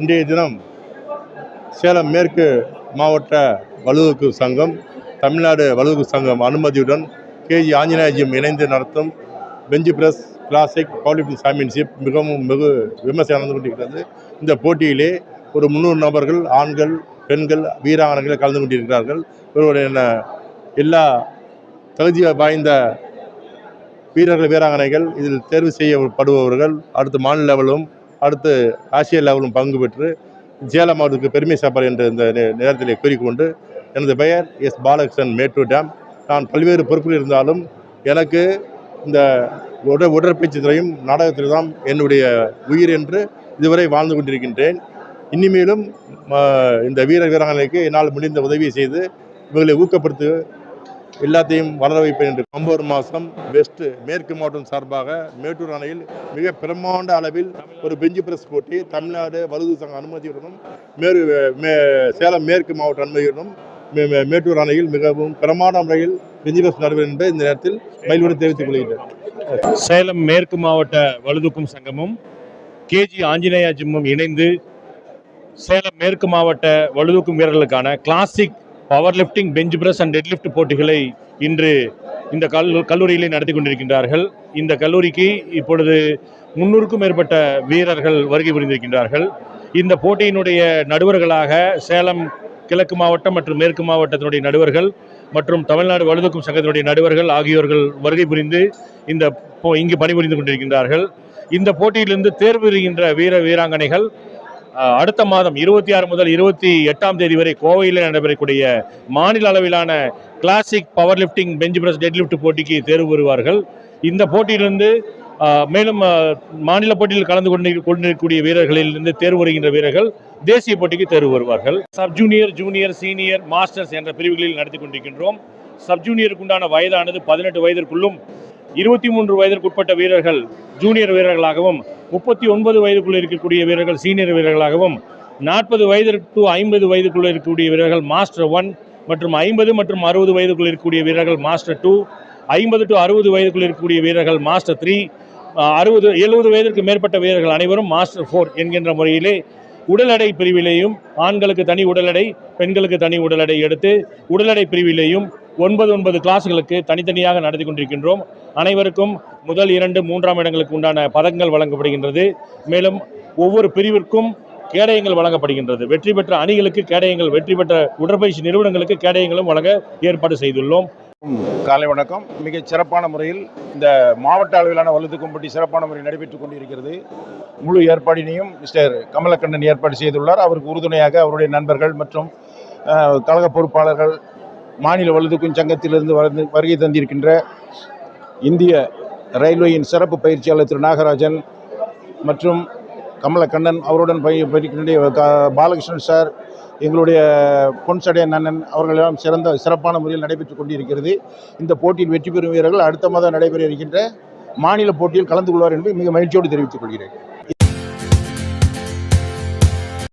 இன்றைய தினம் சேலம் மேற்கு மாவட்ட வலுவுக்கு சங்கம் தமிழ்நாடு வலுவுக்கு சங்கம் அனுமதியுடன் கேஜி ஆஞ்சநேயஜியும் இணைந்து நடத்தும் பெஞ்சு பிரஸ் கிளாசிக் பவுலிஃபிக் சாம்பியன்ஷிப் மிகவும் வெகு விமர்சனம் நடந்து கொண்டிருக்கிறது. இந்த போட்டியிலே ஒரு முந்நூறு நபர்கள் ஆண்கள் பெண்கள் வீராங்கனைகள் கலந்து கொண்டிருக்கிறார்கள். இவருடைய எல்லா தகுதி வாய்ந்த வீரர்கள் வீராங்கனைகள் இதில் தேர்வு செய்யப்படுபவர்கள் அடுத்த மாநில லெவலும் அடுத்து ஆசிய லெவலும் பங்கு பெற்று சேலம் மாவட்டத்துக்கு பெருமை சாப்பாடு என்ற இந்த நே- நேரத்திலே கூறிக்கொண்டு எனது பெயர் எஸ் பாலகிருஷ்ணன் மேட்டூர் டேம். நான் பல்வேறு பொறுப்பில் இருந்தாலும் எனக்கு இந்த உட உடற்பயிற்சி துறையும் நாடகத்தில் தான் என்னுடைய உயிர் என்று இதுவரை வாழ்ந்து கொண்டிருக்கின்றேன். இனிமேலும் இந்த வீர வீராங்கனைக்கு என்னால் முடிந்த உதவியை செய்து இவர்களை ஊக்கப்படுத்த எல்லாத்தையும் வளர வைப்பேன் என்று நவம்பர் மாதம் வெஸ்ட் மேற்கு மாவட்டம் சார்பாக மேட்டூர் அணையில் மிக பிரம்மாண்ட அளவில் ஒரு பெஞ்சு பிரஸ் போட்டி தமிழ்நாடு வலுது சங்க அனுமதியுடனும் மேற்கு மே சேலம் மேற்கு மாவட்ட அனுமதியுடனும் மே- மேட்டூர் அணையில் மிகவும் பிரமாண்ட முறையில் பெஞ்சு பிரஸ் நடைபெறும் என்பதை இந்த நேரத்தில் மயிலுடன் தெரிவித்துக் கொள்கிறேன் சேலம் மேற்கு மாவட்ட வலுதூக்கும் சங்கமும் கேஜி ஆஞ்சநேயா ஜிம்மும் இணைந்து சேலம் மேற்கு மாவட்ட வலுதூக்கும் வீரர்களுக்கான classic power lifting bench press and dead lift போட்டிகளை இன்று இந்த கல் கல்லூரியிலே நடத்தி கொண்டிருக்கின்றார்கள். இந்த கல்லூரிக்கு இப்பொழுது முன்னூறுக்கும் மேற்பட்ட வீரர்கள் வருகை புரிந்திருக்கின்றார்கள். இந்த போட்டியினுடைய நடுவர்களாக சேலம் கிழக்கு மாவட்டம் மற்றும் மேற்கு மாவட்டத்தினுடைய நடுவர்கள் மற்றும் தமிழ்நாடு வலுதூக்கும் சங்கத்தினுடைய நடுவர்கள் ஆகியோர்கள் வருகை புரிந்து இந்த இங்கு பணிபுரிந்து கொண்டிருக்கின்றார்கள். இந்த போட்டியிலிருந்து தேர்வு பெறுகின்ற வீர வீராங்கனைகள் அடுத்த மாதம் இருபத்தி ஆறு முதல் இருபத்தி எட்டாம் தேதி வரை கோவையில் நடைபெறக்கூடிய மாநில அளவிலான classic power lifting bench press dead lift போட்டிக்கு தேர்வு பெறுவார்கள் இந்த போட்டியிலிருந்து மேலும் மாநில போட்டியில் கலந்து கொண்டு கொண்டிருக்கக்கூடிய வீரர்களிலிருந்து தேர்வு வருகின்ற வீரர்கள் தேசிய போட்டிக்கு தேர்வு வருவார்கள். Sub junior junior senior masters என்ற பிரிவுகளில் நடத்தி கொண்டிருக்கின்றோம். சப் ஜூனியருக்கு உண்டான வயதானது பதினெட்டு வயதிற்குள்ளும் இருபத்தி மூன்று வயதிற்குட்பட்ட வீரர்கள் ஜூனியர் வீரர்களாகவும் முப்பத்தி ஒன்பது வயதுக்குள்ளே இருக்கக்கூடிய வீரர்கள் சீனியர் வீரர்களாகவும் நாற்பது வயது டு ஐம்பது வயதுக்குள்ளே இருக்கக்கூடிய வீரர்கள் மாஸ்டர் ஒன் மற்றும் ஐம்பது மற்றும் அறுபது வயதுக்குள் இருக்கக்கூடிய வீரர்கள் மாஸ்டர் டூ ஐம்பது டு அறுபது வயதுக்குள் இருக்கக்கூடிய வீரர்கள் மாஸ்டர் த்ரீ அறுபது எழுபது வயதிற்கு மேற்பட்ட வீரர்கள் அனைவரும் மாஸ்டர் ஃபோர் என்கின்ற முறையிலே உடல் எடை பிரிவிலேயும் ஆண்களுக்கு தனி உடல் எடை பெண்களுக்கு தனி உடல் எடை எடுத்து உடல் எடை பிரிவிலேயும் ஒன்பது ஒன்பது கிளாஸ்களுக்கு தனித்தனியாக நடத்தி கொண்டிருக்கின்றோம். அனைவருக்கும் முதல் இரண்டு மூன்றாம் இடங்களுக்கு உண்டான பதக்கங்கள் வழங்கப்படுகின்றது. மேலும் ஒவ்வொரு பிரிவிற்கும் கேடயங்கள் வழங்கப்படுகின்றது. வெற்றி பெற்ற அணிகளுக்கு கேடயங்கள் வெற்றி பெற்ற உடற்பயிற்சி நிறுவனங்களுக்கு கேடயங்களும் வழங்க ஏற்பாடு செய்துள்ளோம். காலை வணக்கம். மிக சிறப்பான முறையில் இந்த மாவட்ட அளவிலான வலுதுக்கும் போட்டி சிறப்பான முறையில் நடைபெற்றுக் கொண்டிருக்கிறது. முழு ஏற்பாடினையும் மிஸ்டர் கமலக்கண்ணன் ஏற்பாடு செய்துள்ளார். அவருக்கு உறுதுணையாக அவருடைய நண்பர்கள் மற்றும் கழக பொறுப்பாளர்கள் மாநில வலுதுக்கும் சங்கத்திலிருந்து வந்து வருகை தந்திருக்கின்ற இந்திய ரயில்வேயின் சிறப்பு பயிற்சியாளர் திரு நாகராஜன் மற்றும் கமலக்கண்ணன் அவருடன் பயிற்சி பாலகிருஷ்ணன் சார் எங்களுடைய பொன்சடைய நன்னன் அவர்களெல்லாம் சிறந்த சிறப்பான முறையில் நடைபெற்று கொண்டிருக்கிறது. இந்த போட்டியில் வெற்றி பெறும் வீரர்கள் அடுத்த மாதம் நடைபெற இருக்கின்ற மாநில போட்டியில் கலந்து கொள்வார் என்று மிக மகிழ்ச்சியோடு தெரிவித்துக் கொள்கிறேன்.